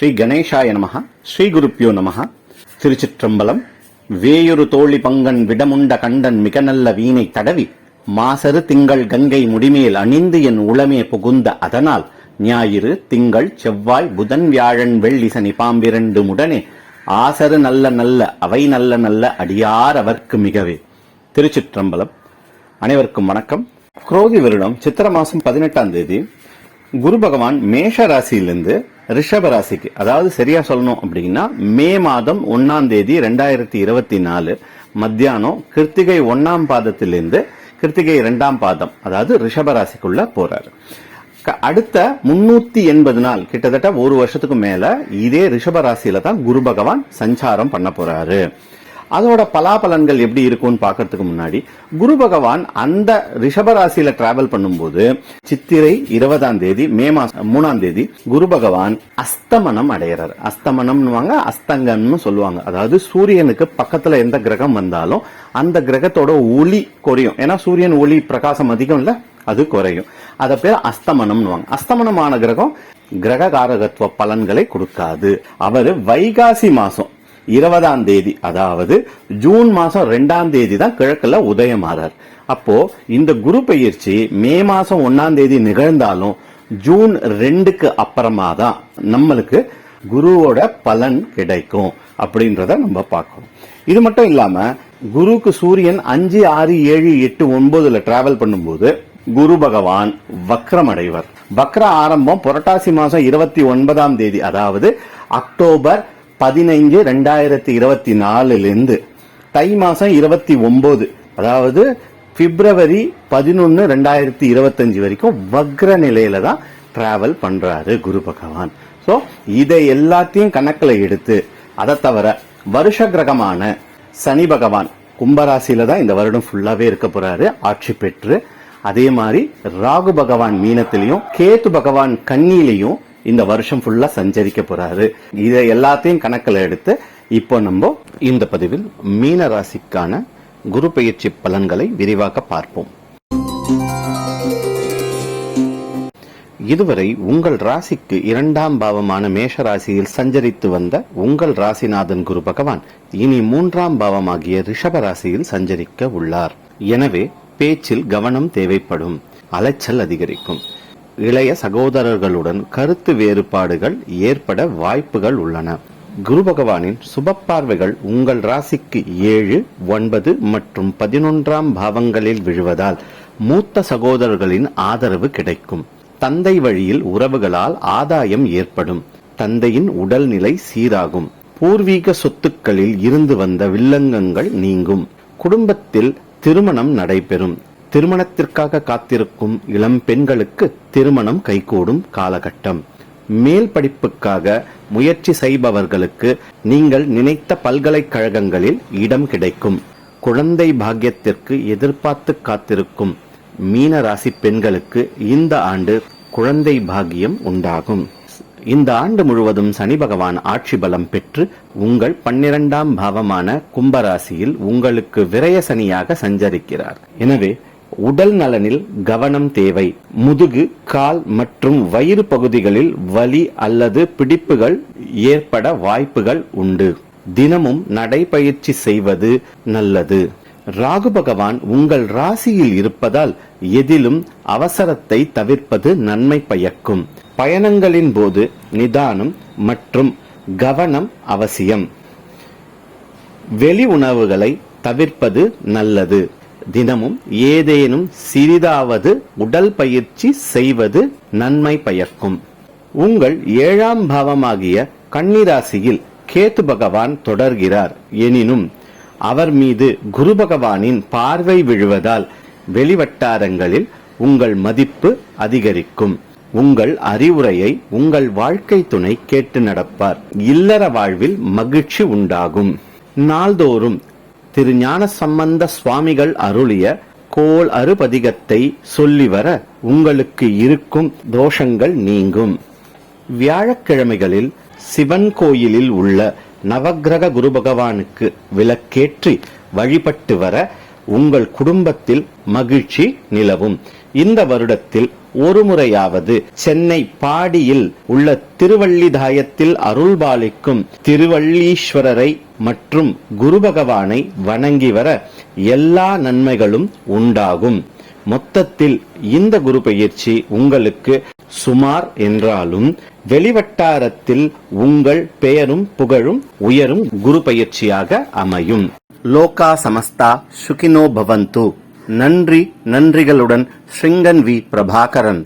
ஸ்ரீ கணேசாய நமக ஸ்ரீ குருப்பியோ நமக திருச்சிற்றம்பலம் வேயொரு தோழி பங்கன் விடமுண்ட கண்டன் மிக நல்ல வீணை தடவி மாசரு திங்கள் கங்கை முடிமேல் அணிந்து என் உளமே புகுந்த அதனால் ஞாயிறு திங்கள் செவ்வாய் புதன் வியாழன் வெள்ளி சனி பாம்பிரண்டு முடனே ஆசரு நல்ல நல்ல அவை நல்ல நல்ல அடியார் அவர்க்கு மிகவே. திருச்சிற்றம்பலம். அனைவருக்கும் வணக்கம். குரோதி வருடம் சித்திர மாசம் பதினெட்டாம் தேதி குரு பகவான் மேஷ ராசியிலிருந்து ரிஷபராசிக்கு அதாவது சரியா சொல்லணும் அப்படின்னா மே மாதம் ஒன்னாம் தேதி ரெண்டாயிரத்தி இருபத்தி நாலு மத்தியானம் கிருத்திகை ஒன்னாம் பாதத்திலிருந்து கிருத்திகை இரண்டாம் பாதம் அதாவது ரிஷபராசிக்குள்ள போறாரு. க- அடுத்த முன்னூத்தி எண்பது நாள் கிட்டத்தட்ட ஒரு வருஷத்துக்கு மேல இதே ரிஷபராசியில தான் குரு பகவான் சஞ்சாரம் பண்ண போறாரு. அதோட பலாபலன்கள் எப்படி இருக்கும்னு பார்க்கறதுக்கு முன்னாடி குரு பகவான் அந்த ரிஷபராசியில டிராவல் பண்ணும்போது சித்திரை இருபதாம் தேதி மே மாசம் மூணாம் தேதி குரு பகவான் அஸ்தமனம் அடையிறார். அஸ்தமனம்னுவாங்க அஸ்தங்கம்னு சொல்லுவாங்க. அதாவது சூரியனுக்கு பக்கத்துல எந்த கிரகம் வந்தாலும் அந்த கிரகத்தோட ஒளி குறையும். ஏன்னா சூரியன் ஒளி பிரகாசம் அதிகம் இல்ல அது குறையும். அத பேர் அஸ்தமனம்னுவாங்க. அஸ்தமனமான கிரகம் கிரக காரகத்துவ பலன்களை கொடுக்காது. அவர் வைகாசி மாசம் இருபதாம் தேதி அதாவது ஜூன் மாதம் ரெண்டாம் தேதி தான் கிழக்கில் உதயமாறார் அப்போ இந்த குரு பயிற்சி மே மாதம் ஒன்னாம் தேதி நிகழ்ந்தாலும் ஜூன் ரெண்டுக்கு அப்புறமா தான் நம்மளுக்கு குருவோட பலன் கிடைக்கும் அப்படின்றத நம்ம பார்க்கணும். இது மட்டும் இல்லாம குருவுக்கு சூரியன் அஞ்சு ஆறு ஏழு எட்டு ஒன்பதுல டிராவல் பண்ணும்போது குரு பகவான் வக்ரமடைவர். வக்ர ஆரம்பம் புரட்டாசி மாசம் இருபத்தி ஒன்பதாம் தேதி அதாவது அக்டோபர் பதினைஞ்சு ரெண்டாயிரத்தி இருபத்தி நாலுலேருந்து தை மாதம் இருபத்தி ஒம்பது அதாவது பிப்ரவரி பதினொன்று ரெண்டாயிரத்தி இருபத்தஞ்சு வரைக்கும் வக்ர நிலையில தான் டிராவல் பண்ணுறாரு குரு பகவான். ஸோ இதை எல்லாத்தையும் கணக்கில் எடுத்து அதை தவிர வருஷ கிரகமான சனி பகவான் கும்பராசியில தான் இந்த வருடம் ஃபுல்லாகவே இருக்க போறாரு ஆட்சி பெற்று. அதே மாதிரி ராகு பகவான் மீனத்திலையும் கேத்து பகவான் கன்னியிலையும் இந்த வருஷம் ஃபுல்லா சஞ்சரிக்க போறாரு. இதை எல்லாத்தையும் கணக்கில் எடுத்து இப்போ நம்ம இந்த பதிவில் மீன ராசிக்கான குரு பெயர்ச்சி பலன்களை விரிவாக பார்ப்போம். இதுவரை உங்கள் ராசிக்கு இரண்டாம் பாவமான மேஷ ராசியில் சஞ்சரித்து வந்த உங்கள் ராசிநாதன் குரு பகவான் இனி மூன்றாம் பாவமாகிய ரிஷப ராசியில் சஞ்சரிக்க உள்ளார். எனவே பேச்சில் கவனம் தேவைப்படும். அலைச்சல் அதிகரிக்கும். இளைய சகோதரர்களுடன் கருத்து வேறுபாடுகள் ஏற்பட வாய்ப்புகள் உள்ளன. குரு பகவானின் சுப பார்வைகள் உங்கள் ராசிக்கு ஏழு ஒன்பது மற்றும் பதினொன்றாம் பாவங்களில் விழுவதால் மூத்த சகோதரர்களின் ஆதரவு கிடைக்கும். தந்தை வழியில் உறவுகளால் ஆதாயம் ஏற்படும். தந்தையின் உடல்நிலை சீராகும். பூர்வீக சொத்துக்களில் இருந்து வந்த வில்லங்கங்கள் நீங்கும். குடும்பத்தில் திருமணம் நடைபெறும். திருமணத்திற்காக காத்திருக்கும் இளம் பெண்களுக்கு திருமணம் கைகூடும் காலகட்டம். மேல் படிப்புக்காக முயற்சி செய்பவர்களுக்கு நீங்கள் நினைத்த பல்கலைக்கழகங்களில் இடம் கிடைக்கும். குழந்தை பாக்கியத்திற்கு எதிர்பார்த்து காத்திருக்கும் மீன ராசி பெண்களுக்கு இந்த ஆண்டு குழந்தை பாக்கியம் உண்டாகும். இந்த ஆண்டு முழுவதும் சனி பகவான் ஆட்சி பலம் பெற்று உங்கள் பன்னிரண்டாம் பாவமான கும்பராசியில் உங்களுக்கு விரய சனியாக சஞ்சரிக்கிறார். எனவே உடல் நலனில் கவனம் தேவை. முதுகு கால் மற்றும் வயிறு பகுதிகளில் வலி அல்லது பிடிப்புகள் ஏற்பட வாய்ப்புகள் உண்டு. தினமும் நடைபயிற்சி செய்வது நல்லது. ராகு பகவான் உங்கள் ராசியில் இருப்பதால் எதிலும் அவசரத்தை தவிர்ப்பது நன்மை பயக்கும். பயணங்களின் போது நிதானம் மற்றும் கவனம் அவசியம். வெளி உணவுகளை தவிர்ப்பது நல்லது. தினமும் ஏதேனும் சிறிதாவது உடல் பயிற்சி செய்வது நன்மை பயக்கும். உங்கள் ஏழாம் பாவமாகிய கன்னிராசியில் கேத்து பகவான் தொடர்கிறார். எனினும் அவர் மீது குரு பகவானின் பார்வை விழுவதால் வெளிவட்டாரங்களில் உங்கள் மதிப்பு அதிகரிக்கும். உங்கள் அறிவுரையை உங்கள் வாழ்க்கை துணை கேட்டு நடப்பார். இல்லற வாழ்வில் மகிழ்ச்சி உண்டாகும். நாள்தோறும் திரு ஞான சம்பந்த சுவாமிகள் அருளிய கோள் அருபதிகத்தை சொல்லி வர உங்களுக்கு இருக்கும் தோஷங்கள் நீங்கும். வியாழக்கிழமைகளில் சிவன் கோயிலில் உள்ள நவக்கிரக குரு பகவானுக்கு விளக்கேற்றி வழிபட்டு வர உங்கள் குடும்பத்தில் மகிழ்ச்சி நிலவும். இந்த வருடத்தில் ஒரு முறையாவது சென்னை பாடியில் உள்ள திருவள்ளிதாயத்தில் அருள்பாலிக்கும் திருவள்ளீஸ்வரரை மற்றும் குரு பகவானை வணங்கி வர எல்லா நன்மைகளும் உண்டாகும். மொத்தத்தில் இந்த குரு பயிற்சி உங்களுக்கு சுமார் என்றாலும் வெளிவட்டாரத்தில் உங்கள் பெயரும் புகழும் உயரும் குரு பயிற்சியாக அமையும். லோகா சமஸ்தா சுகினோ பவந்து. நன்றி நன்றிகளுடன் ஸ்ரீங்கன் வி பிரபாகரன்.